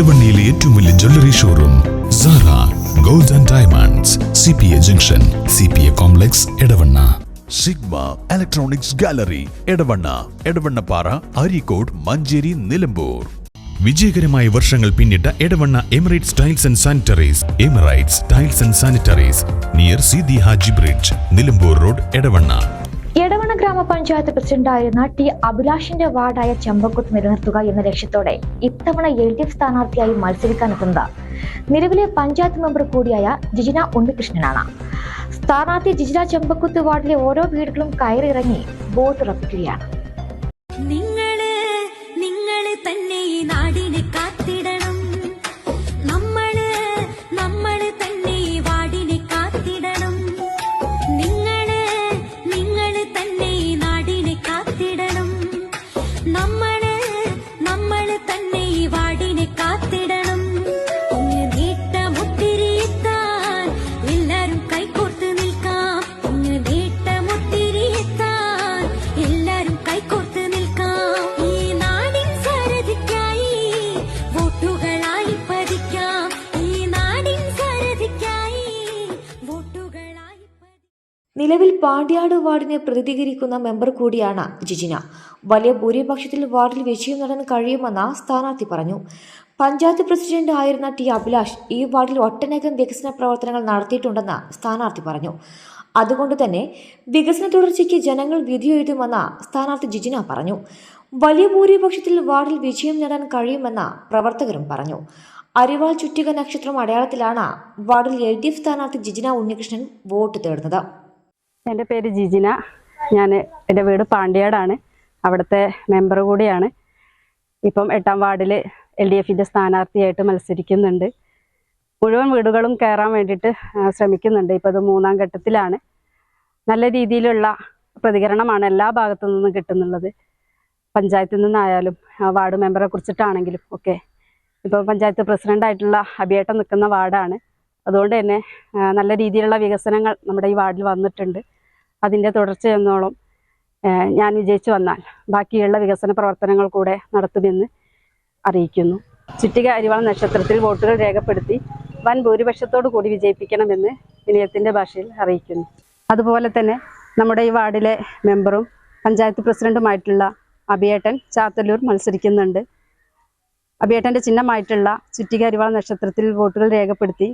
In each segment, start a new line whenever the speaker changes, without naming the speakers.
ഇടവണ്ണയിലെ ഏറ്റവും വലിയ jewellery showroom Sara gold and diamonds C P A junction C P A complex Edavanna Sigma electronics gallery Edavanna Edavannappara Areekode Manjeri Nilambur. വിജയകരമായ വർഷങ്ങൾ പിന്നിട്ട Edavanna Emirates tiles and sanitaries Emirates tiles and sanitaries near C the Haji bridge Nilambur road Edavanna.
Edavanna ഗ്രാമപഞ്ചായത്ത് പ്രസിഡന്റായിരുന്ന T അഭിലാഷിന്റെ വാർഡായ Chembakuthu നിലനിർത്തുക എന്ന ലക്ഷ്യത്തോടെ ഇത്തവണ L D F സ്ഥാനാർത്ഥിയായി മത്സരിക്കാനെത്തുന്നത്. നിലവിലെ പഞ്ചായത്ത് മെമ്പർ കൂടിയായ ജിജിന ഉണ്ണികൃഷ്ണനാണ്. സ്ഥാനാർത്ഥി ജിജിന ചെമ്പക്കുത്ത് വാർഡിലെ ഓരോ വീടുകളും കയറിയിറങ്ങി വോട്ടുറപ്പിക്കുകയാണ്
നിങ്ങളെ നിങ്ങളെ തന്നെ തന്നെ
നിലവിൽ പാണ്ഡ്യാട് വാർഡിനെ പ്രതിനിധീകരിക്കുന്ന മെമ്പർ കൂടിയാണ് ജിജിന. വലിയ ഭൂരിപക്ഷത്തിൽ വാർഡിൽ വിജയം നേടാൻ കഴിയുമെന്ന് സ്ഥാനാർത്ഥി പറഞ്ഞു. പഞ്ചായത്ത് പ്രസിഡന്റ് ആയിരുന്ന ടി അഭിലാഷ് ഈ വാർഡിൽ ഒട്ടനേകം വികസന പ്രവർത്തനങ്ങൾ നടത്തിയിട്ടുണ്ടെന്ന് സ്ഥാനാർത്ഥി പറഞ്ഞു. അതുകൊണ്ട് തന്നെ വികസന തുടർച്ചയ്ക്ക് ജനങ്ങൾ വിധിയെഴുതുമെന്ന് സ്ഥാനാർത്ഥി ജിജിന പറഞ്ഞു. വലിയ ഭൂരിപക്ഷത്തിൽ വാർഡിൽ വിജയം നേടാൻ കഴിയുമെന്ന് പ്രവർത്തകരും പറഞ്ഞു. അരിവാൾ ചുറ്റിക നക്ഷത്രം അടയാളത്തിലാണ് വാർഡിൽ എൽ ഡി എഫ് സ്ഥാനാർത്ഥി ജിജിന ഉണ്ണികൃഷ്ണൻ വോട്ട് തേടുന്നത്.
എന്റെ പേര് ജിജിന. ഞാൻ എന്റെ വീട് പാണ്ഡ്യാടാണ് അവിടുത്തെ മെമ്പർ കൂടിയാണ്. ഇപ്പം എട്ടാം വാർഡിൽ എൽ ഡി എഫിന്റെ സ്ഥാനാർത്ഥിയായിട്ട് മത്സരിക്കുന്നുണ്ട്. മുഴുവൻ വീടുകളും കയറാൻ വേണ്ടിയിട്ട് ശ്രമിക്കുന്നുണ്ട്. ഇപ്പോൾ അത് മൂന്നാം ഘട്ടത്തിലാണ്. നല്ല രീതിയിലുള്ള പ്രതികരണമാണ് എല്ലാ ഭാഗത്തു നിന്നും കിട്ടുന്നുള്ളത്. പഞ്ചായത്തിൽ നിന്നായാലും വാർഡ് മെമ്പറെ കുറിച്ചിട്ടാണെങ്കിലും ഒക്കെ. ഇപ്പോൾ പഞ്ചായത്ത് പ്രസിഡന്റായിട്ടുള്ള അഭിയേട്ടം നിൽക്കുന്ന വാർഡാണ്. അതുകൊണ്ട് തന്നെ നല്ല രീതിയിലുള്ള വികസനങ്ങൾ നമ്മുടെ ഈ വാർഡിൽ വന്നിട്ടുണ്ട്. അതിന്റെ തുടർച്ച എന്നോളം ഞാൻ വിജയിച്ചു വന്നാൽ ബാക്കിയുള്ള വികസന പ്രവർത്തനങ്ങൾ കൂടെ നടത്തുമെന്ന് അറിയിക്കുന്നു. ചുറ്റിക അരിവാൾ നക്ഷത്രത്തിൽ വോട്ടുകൾ രേഖപ്പെടുത്തി വൻ ഭൂരിപക്ഷത്തോടു കൂടി വിജയിപ്പിക്കണമെന്ന് വിനയത്തിന്റെ ഭാഷയിൽ അറിയിക്കുന്നു. അതുപോലെ തന്നെ നമ്മുടെ ഈ വാർഡിലെ മെമ്പറും പഞ്ചായത്ത് പ്രസിഡന്റുമായിട്ടുള്ള അഭിയേട്ടൻ ചാത്തല്ലൂർ മത്സരിക്കുന്നുണ്ട്. അഭിയേട്ടന്റെ ചിഹ്നമായിട്ടുള്ള ചുറ്റിക അരിവാൾ നക്ഷത്രത്തിൽ വോട്ടുകൾ രേഖപ്പെടുത്തി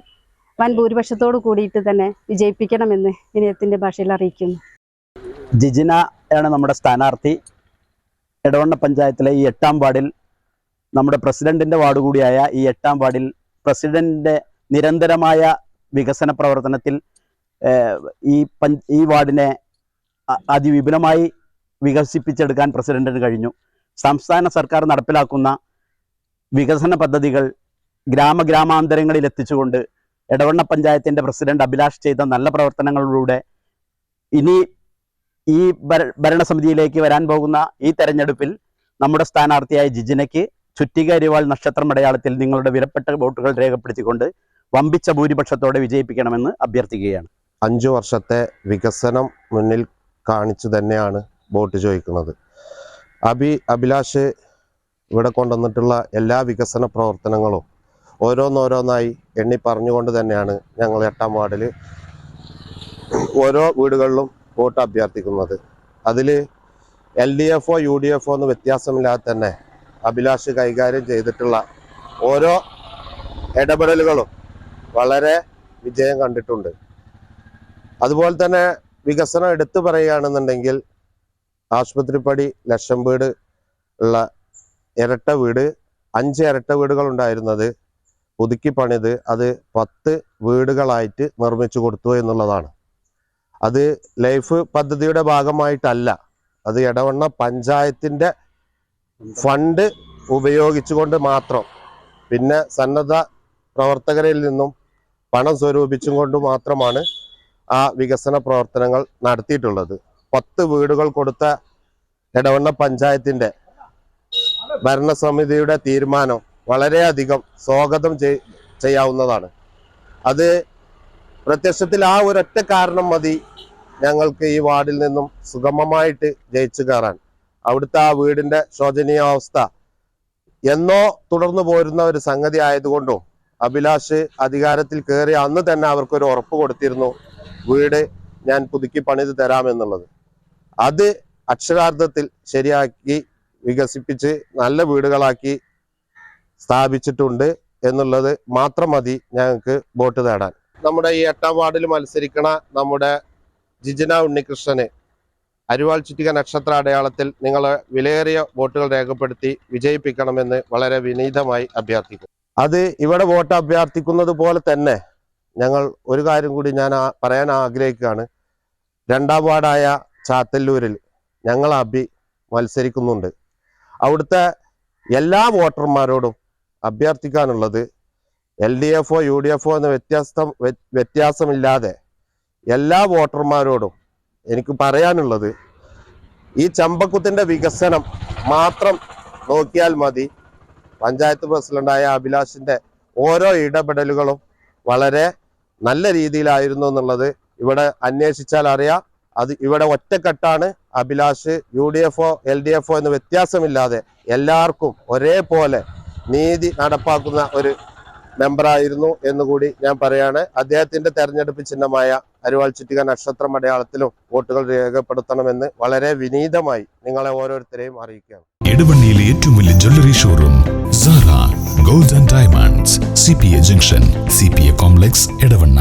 വൻ ഭൂരിപക്ഷത്തോടു കൂടിയിട്ട് തന്നെ വിജയിപ്പിക്കണമെന്ന് വിനയത്തിന്റെ ഭാഷയിൽ അറിയിക്കുന്നു.
ജിജിന ആണ് നമ്മുടെ സ്ഥാനാർത്ഥി. ഇടവണ്ണ പഞ്ചായത്തിലെ ഈ എട്ടാം വാർഡിൽ നമ്മുടെ പ്രസിഡന്റിന്റെ വാർഡ് കൂടിയായ ഈ എട്ടാം വാർഡിൽ പ്രസിഡന്റിന്റെ നിരന്തരമായ വികസന പ്രവർത്തനത്തിൽ ഈ ഈ വാർഡിനെ അതിവിപുലമായി വികസിപ്പിച്ചെടുക്കാൻ പ്രസിഡന്റിന് കഴിഞ്ഞു. സംസ്ഥാന സർക്കാർ നടപ്പിലാക്കുന്ന വികസന പദ്ധതികൾ ഗ്രാമഗ്രാമാന്തരങ്ങളിൽ എത്തിച്ചുകൊണ്ട് ഇടവണ്ണ പഞ്ചായത്തിന്റെ പ്രസിഡന്റ് അഭിലാഷ് ചെയ്ത നല്ല പ്രവർത്തനങ്ങളിലൂടെ ഇനി ഈ ഭര- ഭരണസമിതിയിലേക്ക് വരാൻ പോകുന്ന ഈ തെരഞ്ഞെടുപ്പിൽ നമ്മുടെ സ്ഥാനാർത്ഥിയായ ജിജിനയ്ക്ക് ചുറ്റിക അരിവാൾ നക്ഷത്രം അടയാളത്തിൽ നിങ്ങളുടെ വിലപ്പെട്ട വോട്ടുകൾ രേഖപ്പെടുത്തിക്കൊണ്ട് വമ്പിച്ച ഭൂരിപക്ഷത്തോടെ വിജയിപ്പിക്കണമെന്ന് അഭ്യർത്ഥിക്കുകയാണ്.
അഞ്ചു വർഷത്തെ വികസനം മുന്നിൽ കാണിച്ചു തന്നെയാണ് വോട്ട് ചോദിക്കുന്നത്. അഭി അഭിലാഷ് ഇവിടെ കൊണ്ടുവന്നിട്ടുള്ള എല്ലാ വികസന പ്രവർത്തനങ്ങളും ഓരോന്നോരോന്നായി എണ്ണി പറഞ്ഞുകൊണ്ട് തന്നെയാണ് ഞങ്ങൾ എട്ടാം വാർഡിൽ ഓരോ വീടുകളിലും വോട്ട് അഭ്യർത്ഥിക്കുന്നത്. അതിൽ എൽ ഡി എഫോ യു ഡി എഫോ എന്ന് വ്യത്യാസമില്ലാതെ തന്നെ അഭിലാഷ് കൈകാര്യം ചെയ്തിട്ടുള്ള ഓരോ ഇടപെടലുകളും വളരെ വിജയം കണ്ടിട്ടുണ്ട്. അതുപോലെ തന്നെ വികസനം എടുത്തു പറയുകയാണെന്നുണ്ടെങ്കിൽ ആശുപത്രിപ്പടി ലക്ഷം വീട് ഉള്ള ഇരട്ട വീട് അഞ്ച് ഇരട്ട വീടുകൾ ഉണ്ടായിരുന്നത് പുതുക്കി പണിത് അത് പത്ത് വീടുകളായിട്ട് നിർമ്മിച്ചു കൊടുത്തു എന്നുള്ളതാണ്. അത് ലൈഫ് പദ്ധതിയുടെ ഭാഗമായിട്ടല്ല. അത് ഇടവണ്ണ പഞ്ചായത്തിന്റെ ഫണ്ട് ഉപയോഗിച്ചുകൊണ്ട് മാത്രം. പിന്നെ സന്നദ്ധ പ്രവർത്തകരിൽ നിന്നും പണം സ്വരൂപിച്ചും കൊണ്ട് മാത്രമാണ് ആ വികസന പ്രവർത്തനങ്ങൾ നടത്തിയിട്ടുള്ളത്. പത്ത് വീടുകൾ കൊടുത്ത ഇടവണ്ണ പഞ്ചായത്തിന്റെ ഭരണസമിതിയുടെ തീരുമാനം വളരെയധികം സ്വാഗതം ചെയ്- ചെയ്യാവുന്നതാണ്. അത് പ്രത്യക്ഷത്തിൽ ആ ഒരൊറ്റ കാരണം മതി. ഞങ്ങൾക്ക് ഈ വാർഡിൽ നിന്നും സുഗമമായിട്ട് ജയിച്ചു കയറാൻ. അവിടുത്തെ ആ വീടിന്റെ ശോചനീയാവസ്ഥ എന്നോ തുടർന്നു പോരുന്ന ഒരു സംഗതി ആയതുകൊണ്ടും അഭിലാഷ് അധികാരത്തിൽ കയറി അന്ന് തന്നെ അവർക്കൊരു ഉറപ്പ് കൊടുത്തിരുന്നു. വീട് ഞാൻ പുതുക്കി പണിത് തരാമെന്നുള്ളത് അത് അക്ഷരാർത്ഥത്തിൽ ശരിയാക്കി വികസിപ്പിച്ച് നല്ല വീടുകളാക്കി സ്ഥാപിച്ചിട്ടുണ്ട് എന്നുള്ളത് മാത്രം മതി ഞങ്ങൾക്ക് വോട്ട് നേടാൻ നമ്മുടെ ഈ എട്ടാം വാർഡിൽ മത്സരിക്കണ നമ്മുടെ ജിജന ഉണ്ണികൃഷ്ണന് അരിവാൾ ചുറ്റിക നക്ഷത്ര അടയാളത്തിൽ നിങ്ങൾ വിലയേറിയ വോട്ടുകൾ രേഖപ്പെടുത്തി വിജയിപ്പിക്കണമെന്ന് വളരെ വിനീതമായി അഭ്യർത്ഥിക്കും അത് ഇവിടെ വോട്ട് അഭ്യർത്ഥിക്കുന്നത് പോലെ തന്നെ ഞങ്ങൾ ഒരു കാര്യം കൂടി ഞാൻ പറയാൻ ആഗ്രഹിക്കുകയാണ്. രണ്ടാം വാർഡായ ചാത്തല്ലൂരിൽ ഞങ്ങൾ അഭി മത്സരിക്കുന്നുണ്ട്. അവിടുത്തെ എല്ലാ വോട്ടർമാരോടും അഭ്യർത്ഥിക്കാനുള്ളത് എൽ ഡി എഫോ യു ഡി എഫോ എന്ന വ്യത്യാസം വ്യ- വ്യത്യാസമില്ലാതെ എല്ലാ വോട്ടർമാരോടും എനിക്ക് പറയാനുള്ളത് ഈ ചമ്പക്കുത്തിന്റെ വികസനം മാത്രം നോക്കിയാൽ മതി. പഞ്ചായത്ത് പ്രസിഡന്റായ അഭിലാഷിന്റെ ഓരോ ഇടപെടലുകളും വളരെ നല്ല രീതിയിലായിരുന്നു എന്നുള്ളത് ഇവിടെ അന്വേഷിച്ചാൽ അറിയാം. അത് ഇവിടെ ഒറ്റക്കെട്ടാണ്. അഭിലാഷ് യു ഡി എഫോ എൽ ഡി എഫോ എന്ന് വ്യത്യാസമില്ലാതെ എല്ലാവർക്കും ഒരേപോലെ നീതി നടപ്പാക്കുന്ന ഒരു മെമ്പറായിരുന്നു എന്നുകൂടി ഞാൻ പറയാണ്. അദ്ദേഹത്തിന്റെ തെരഞ്ഞെടുപ്പ് ചിഹ്നമായ അരുവാൾ ചുറ്റിക നക്ഷത്രം അടയാളത്തിലും വോട്ടുകൾ രേഖപ്പെടുത്തണമെന്ന് വളരെ വിനീതമായി നിങ്ങളെ ഓരോരുത്തരെയും അറിയിക്കുകയാണ്.
ഇടവണ്ണിയിലെ ഏറ്റവും വലിയ jewellery showroom Sara gold and diamonds C P A junction C P A complex Edavanna.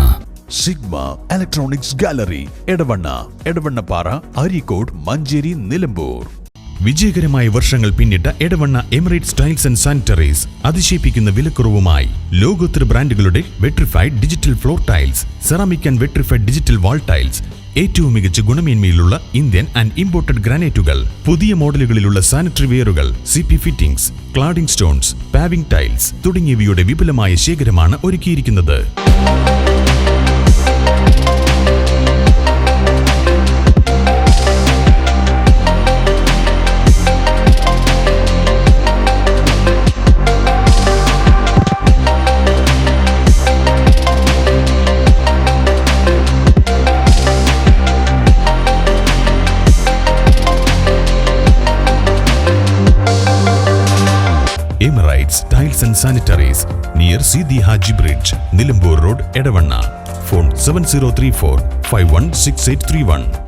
Sigma electronics gallery Edavanna. Edavannappara Areekode Manjeri Nilambur. വിജയകരമായ വർഷങ്ങൾ പിന്നിട്ട Edavanna Emirate tiles and sanitaries അതിശയിപ്പിക്കുന്ന വിലക്കുറവുമായി ലോകോത്തര ബ്രാൻഡുകളുടെ vitrified digital floor tiles ceramic and vitrified digital wall tiles ഏറ്റവും മികച്ച ഗുണമേന്മയിലുള്ള ഇന്ത്യൻ ആൻഡ് ഇമ്പോർട്ടഡ് ഗ്രാനൈറ്റുകൾ പുതിയ മോഡലുകളിലുള്ള sanitary വെയറുകൾ C P fittings cladding stones paving tiles തുടങ്ങിയവയുടെ വിപുലമായ ശേഖരമാണ് ഒരുക്കിയിരിക്കുന്നത്. Emirates Tiles and Sanitaries near Sidi Haji Bridge, Nilambur Road, Edavanna. Phone 7034 516831.